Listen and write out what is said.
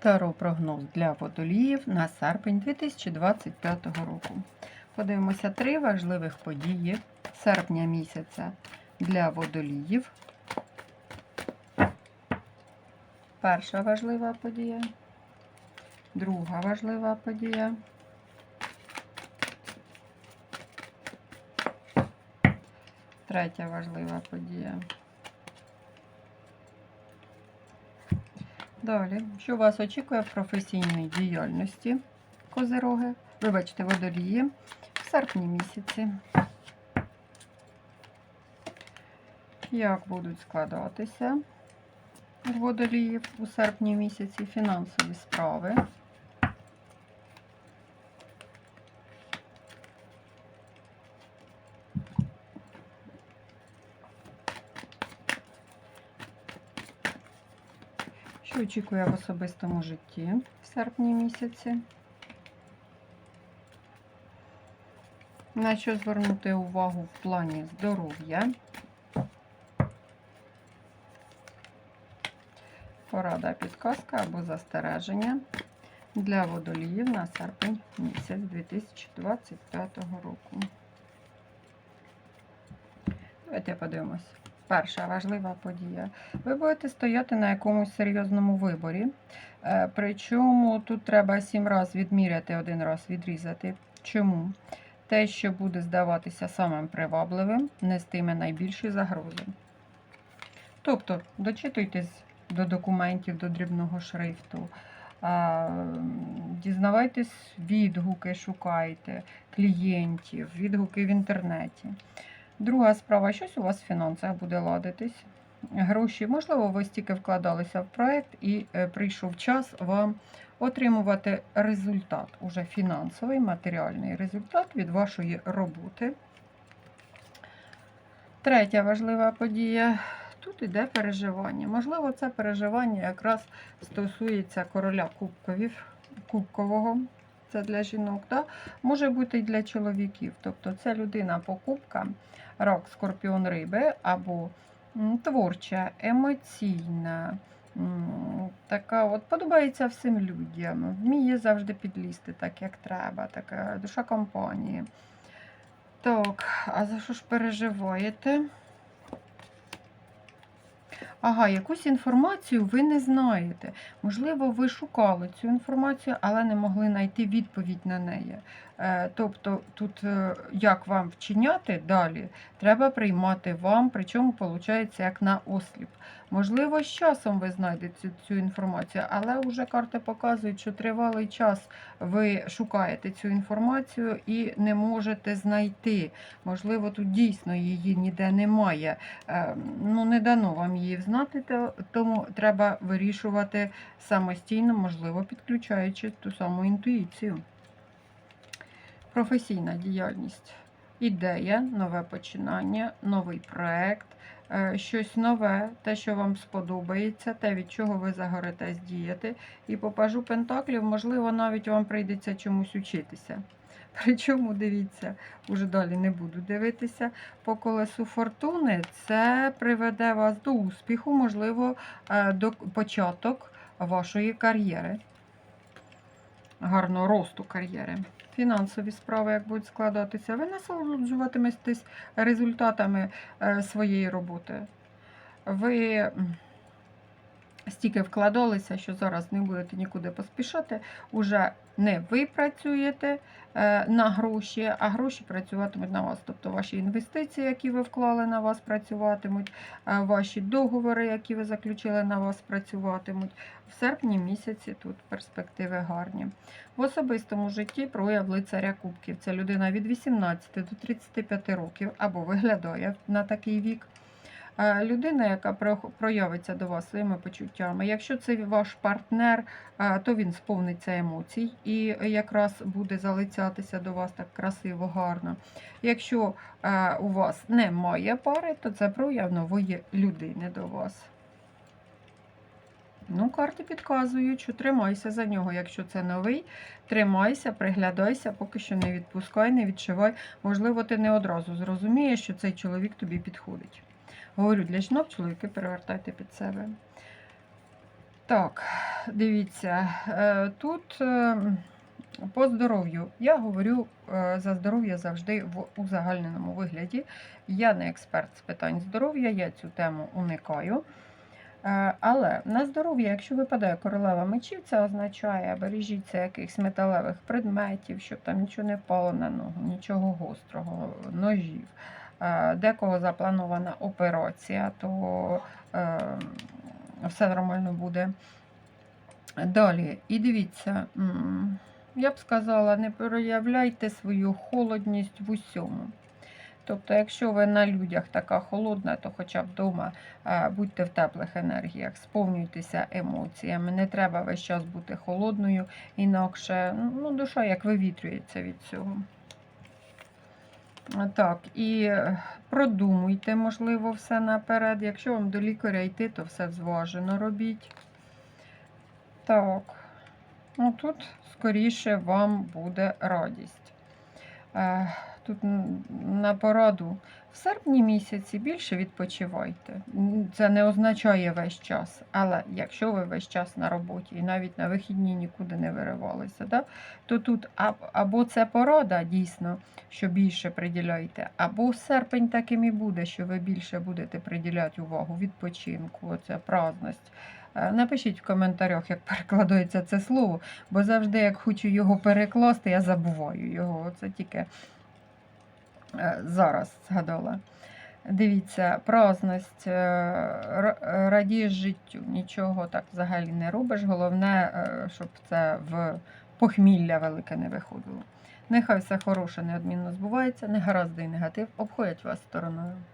Таро прогноз для водоліїв на серпень 2025 року. Подивимося три важливих події серпня місяця для водоліїв. Перша важлива подія, друга важлива подія. Третя важлива подія. Далі, що вас очікує в професійній діяльності? Козироги, вибачте, водолії. В серпні місяці. Як будуть складатися водоліїв у серпні місяці? Фінансові справи? Що очікує в особистому житті в серпні місяці? На що звернути увагу в плані здоров'я? Порада, підказка або застереження для водоліїв на серпень місяць 2025 року. Давайте подивимось. Перша важлива подія. Ви будете стояти на якомусь серйозному виборі. Е, Причому тут треба сім разів відміряти, один раз відрізати. Чому? Те, що буде здаватися самим привабливим, нестиме найбільші загрози. Тобто, дочитуйтесь до документів, до дрібного шрифту, дізнавайтесь відгуки, шукайте клієнтів, відгуки в інтернеті. Друга справа, щось у вас в фінансах буде ладитись. Гроші, можливо, ви стільки вкладалися в проект і е, прийшов час вам отримувати результат, уже фінансовий, матеріальний результат від вашої роботи. Третя важлива подія. Тут іде переживання. Можливо, це переживання якраз стосується короля кубковів, кубкового. Це для жінок, да? може бути і для чоловіків. Тобто це людина по кубкам, рак, скорпіон риби або творча, емоційна, така от подобається всім людям, вміє завжди підлізти так, як треба, така душа компанії. Так, а за що ж переживаєте? Ага, якусь інформацію ви не знаєте. Можливо, ви шукали цю інформацію, але не могли знайти відповідь на неї. Е, Тобто, тут е, як вам вчиняти далі, треба приймати вам, причому виходить як на осліп. Можливо, з часом ви знайдете цю, інформацію, але вже карти показують, що тривалий час ви шукаєте цю інформацію і не можете знайти. Можливо, тут дійсно її ніде немає. Е, Ну, не дано вам її взнати, то- тому треба вирішувати самостійно, можливо, підключаючи ту саму інтуїцію. Професійна діяльність. Ідея, нове починання, новий проект, е, щось нове, те, що вам сподобається, те, від чого ви загоритесь діяти. І по пажу Пентаклів, можливо, навіть вам прийдеться чомусь учитися. Причому, дивіться, уже далі не буду дивитися. По колесу фортуни це приведе вас до успіху, можливо, е, до початок вашої кар'єри. Гарного росту кар'єри. Фінансові справи, як будуть складатися, ви насолоджуватиметесь результатами е, своєї роботи. Ви стільки вкладалися, що зараз не будете нікуди поспішати, уже не ви працюєте е, на гроші, а гроші працюватимуть на вас. Тобто ваші інвестиції, які ви вклали на вас, працюватимуть, е, ваші договори, які ви заключили на вас, працюватимуть. В серпні місяці тут перспективи гарні. В особистому житті прояв лицаря кубків. Це людина від 18 до 35 років або виглядає на такий вік. Е, Людина, яка проявиться до вас своїми почуттями. Якщо це ваш партнер, е, то він сповниться емоцій і якраз буде залицятися до вас так красиво, гарно. Якщо е, у вас немає пари, то це прояв нової людини до вас. Ну, карти підказують, що тримайся за нього. Якщо це новий, тримайся, приглядайся, поки що не відпускай, не відчувай. Можливо, ти не одразу зрозумієш, що цей чоловік тобі підходить. Говорю, для жінок чоловіки перевертайте під себе. Так, дивіться, е, тут е, по здоров'ю. Я говорю е, за здоров'я завжди в узагальненому вигляді. Я не експерт з питань здоров'я, я цю тему уникаю. Але на здоров'я, якщо випадає королева мечів, це означає бережіться якихось металевих предметів, щоб там нічого не впало на ногу, нічого гострого, ножів. Е, Декого запланована операція, то е, все нормально буде. Далі, і дивіться, я б сказала, не проявляйте свою холодність в усьому. Тобто, якщо ви на людях така холодна, то хоча б вдома е, будьте в теплих енергіях, сповнюйтеся емоціями. Не треба весь час бути холодною, інакше ну, душа як вивітрюється від цього. Так, і е, продумуйте, можливо, все наперед. Якщо вам до лікаря йти, то все зважено робіть. Так, ну тут скоріше вам буде радість. Тут на пораду в серпні місяці більше відпочивайте. Це не означає весь час, але якщо ви весь час на роботі і навіть на вихідні нікуди не виривалися, да, то тут або це порада дійсно, що більше приділяйте, або серпень таким і буде, що ви більше будете приділяти увагу відпочинку, оце праздність. Е, Напишіть в коментарях, як перекладається це слово, бо завжди, як хочу його перекласти, я забуваю його. Це тільки зараз згадала. Дивіться, праздність, е, радієш життю, нічого так взагалі не робиш. Головне, е, щоб це в похмілля велике не виходило. Нехай все хороше неодмінно збувається, негаразди і негатив обходять вас стороною.